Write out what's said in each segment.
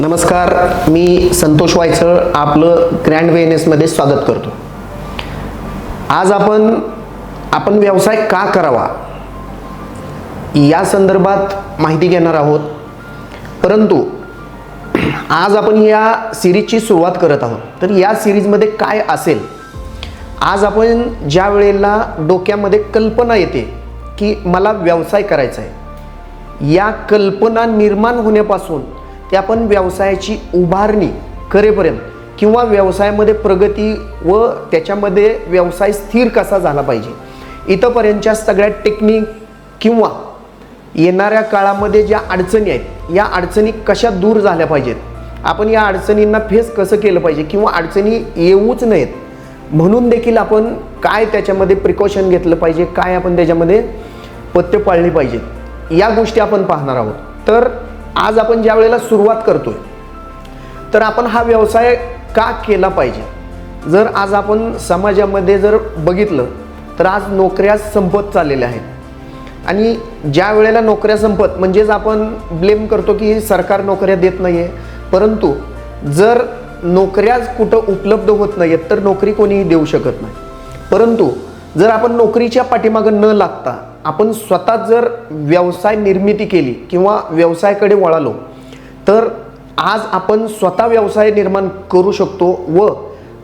नमस्कार मी संतोष वायचळ आपलं ग्रँड वेनेसमध्ये स्वागत करतो. आज आपण आपण व्यवसाय का करावा? या संदर्भात माहिती घेणार आहोत. परंतु आज आपण या सिरीजची सुरुवात करत आहोत. तर या सिरीजमध्ये काय असेल? आज आपण ज्या वेळेला डोक्यामध्ये कल्पना येते की मला व्यवसाय करायचा आहे या कल्पना निर्माण होण्यापासून ते आपण व्यवसायाची उभारणी करेपर्यंत किंवा व्यवसायामध्ये प्रगती व त्याच्यामध्ये व्यवसाय स्थिर कसा झाला पाहिजे इथंपर्यंतच्या सगळ्या टेक्निक किंवा येणाऱ्या काळामध्ये ज्या अडचणी आहेत या अडचणी कशा दूर झाल्या पाहिजेत आपण या अडचणींना फेस कसं केलं पाहिजे किंवा अडचणी येऊच नयेत म्हणून देखील आपण काय त्याच्यामध्ये प्रिकॉशन घेतलं पाहिजे काय आपण त्याच्यामध्ये पथ्य पाळली पाहिजेत या गोष्टी आपण पाहणार आहोत. तर आज आपण ज्या वेळेला सुरुवात करतोय तर आपण हा व्यवसाय का केला पाहिजे? जर आज आपण समाजामध्ये जर बघितलं तर आज नोकऱ्या संपत चाललेल्या आहेत. आणि ज्या वेळेला नोकऱ्या संपत म्हणजेच आपण ब्लेम करतो की सरकार नोकऱ्या देत नाही आहे परंतु जर नोकऱ्याच कुठं उपलब्ध होत नाही आहेत तर नोकरी कोणीही देऊ शकत नाही. परंतु जर आपण नोकरीच्या पाठीमागं न लागता आपण स्वतः जर व्यवसाय निर्मिती केली किंवा व्यवसायाकडे वळालो तर आज आपण स्वतः व्यवसाय निर्माण करू शकतो व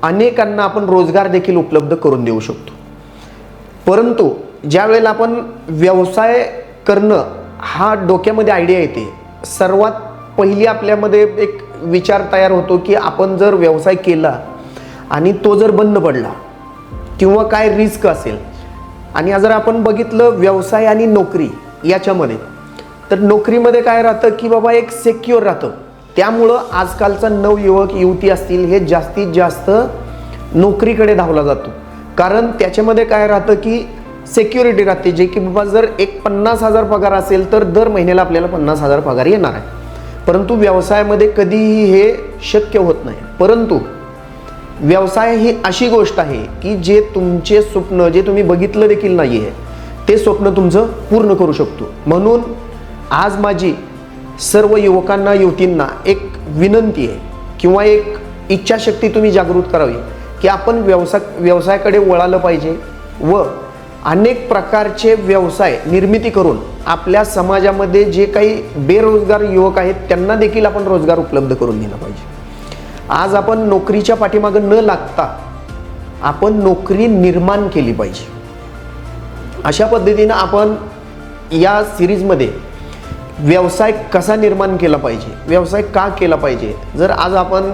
अनेकांना आपण रोजगार देखील उपलब्ध करून देऊ शकतो. परंतु ज्या वेळेला आपण व्यवसाय करणं हा डोक्यामध्ये आयडिया येते सर्वात पहिली आपल्यामध्ये एक विचार तयार होतो की आपण जर व्यवसाय केला आणि तो जर बंद पडला किंवा काय रिस्क असेल आणि जर आपण बघितलं व्यवसाय आणि नोकरी याच्यामध्ये तर नोकरीमध्ये काय राहतं की बाबा एक सेक्युअर राहतं. त्यामुळं आजकालचा नवयुवक युवती असतील हे जास्तीत जास्त नोकरीकडे धावला जातो. कारण त्याच्यामध्ये काय राहतं की सेक्युरिटी राहते जे की बाबा जर एक पन्नास हजार पगार असेल तर दर महिन्याला आपल्याला पन्नास हजार पगार येणार आहे. परंतु व्यवसायामध्ये कधीही हे शक्य होत नाही. परंतु व्यवसाय ही अशी गोष्ट आहे की जे तुमचे स्वप्न जे तुम्ही बघितलं देखील नाही आहे ते स्वप्न तुमचं पूर्ण करू शकतो. म्हणून आज माझी सर्व युवकांना युवतींना एक विनंती आहे किंवा एक इच्छाशक्ती तुम्ही जागृत करावी की आपण व्यवसाय व्यवसायाकडे वळालं पाहिजे व अनेक प्रकारचे व्यवसाय निर्मिती करून आपल्या समाजामध्ये जे काही बेरोजगार युवक आहेत त्यांना देखील आपण रोजगार उपलब्ध करून दिला पाहिजे. आज आपण नोकरीच्या पाठीमागं न लागता आपण नोकरी निर्माण केली पाहिजे. अशा पद्धतीनं आपण या सिरीजमध्ये व्यवसाय कसा निर्माण केला पाहिजे व्यवसाय का केला पाहिजे? जर आज आपण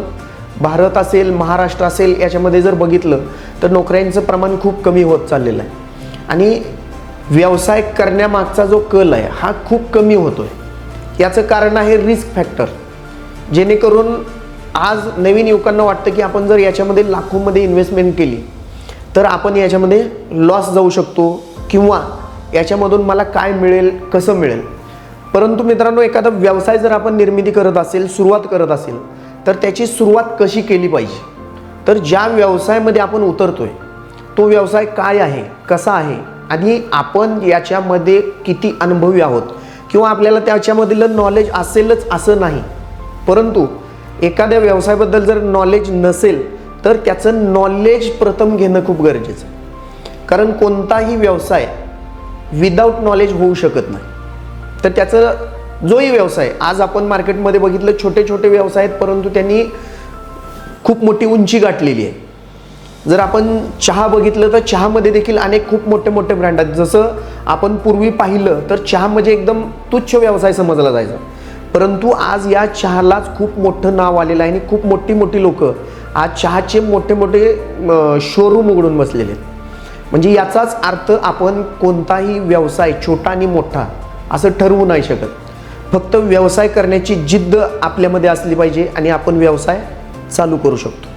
भारत असेल महाराष्ट्र असेल याच्यामध्ये जर बघितलं तर नोकऱ्यांचं प्रमाण खूप कमी होत चाललेलं आहे. आणि व्यवसाय करण्यामागचा जो कल आहे हा खूप कमी होतो आहे याचं कारण आहे रिस्क फॅक्टर जेणेकरून आज नवीन युवकांना वाटतं की आपण जर याच्यामध्ये लाखोमध्ये इन्व्हेस्टमेंट केली तर आपण याच्यामध्ये लॉस जाऊ शकतो किंवा याच्यामधून मला काय मिळेल कसं मिळेल? परंतु मित्रांनो एखादा व्यवसाय जर आपण निर्मिती करत असेल सुरुवात करत असेल तर त्याची सुरुवात कशी केली पाहिजे? तर ज्या व्यवसायामध्ये आपण उतरतोय तो व्यवसाय काय आहे कसा आहे आणि आपण याच्यामध्ये किती अनुभवी आहोत? किंवा आपल्याला त्याच्यामधलं नॉलेज असेलच असं नाही परंतु एखाद्या व्यवसायाबद्दल जर नॉलेज नसेल तर त्याचं नॉलेज प्रथम घेणं खूप गरजेचं आहे. कारण कोणताही व्यवसाय विदाऊट नॉलेज होऊ शकत नाही. तर त्याचं जोही व्यवसाय आज आपण मार्केटमध्ये बघितलं छोटे छोटे व्यवसाय आहेत परंतु त्यांनी खूप मोठी उंची गाठलेली आहे. जर आपण चहा बघितलं तर चहामध्ये देखील अनेक खूप मोठे मोठे ब्रँड आहेत. जसं आपण पूर्वी पाहिलं तर चहा म्हणजे एकदम तुच्छ व्यवसाय समजला जायचा. परंतु आज या चहालाच खूप मोठं नाव आलेलं आहे आणि खूप मोठी मोठी लोक आज चहाचे मोठे मोठे शोरूम उघडून बसलेले आहेत. म्हणजे याचाच अर्थ आपण कोणताही व्यवसाय छोटा आणि मोठा असं ठरवू नाही शकत. फक्त व्यवसाय करण्याची जिद्द आपल्यामध्ये असली पाहिजे आणि आपण व्यवसाय चालू करू शकतो.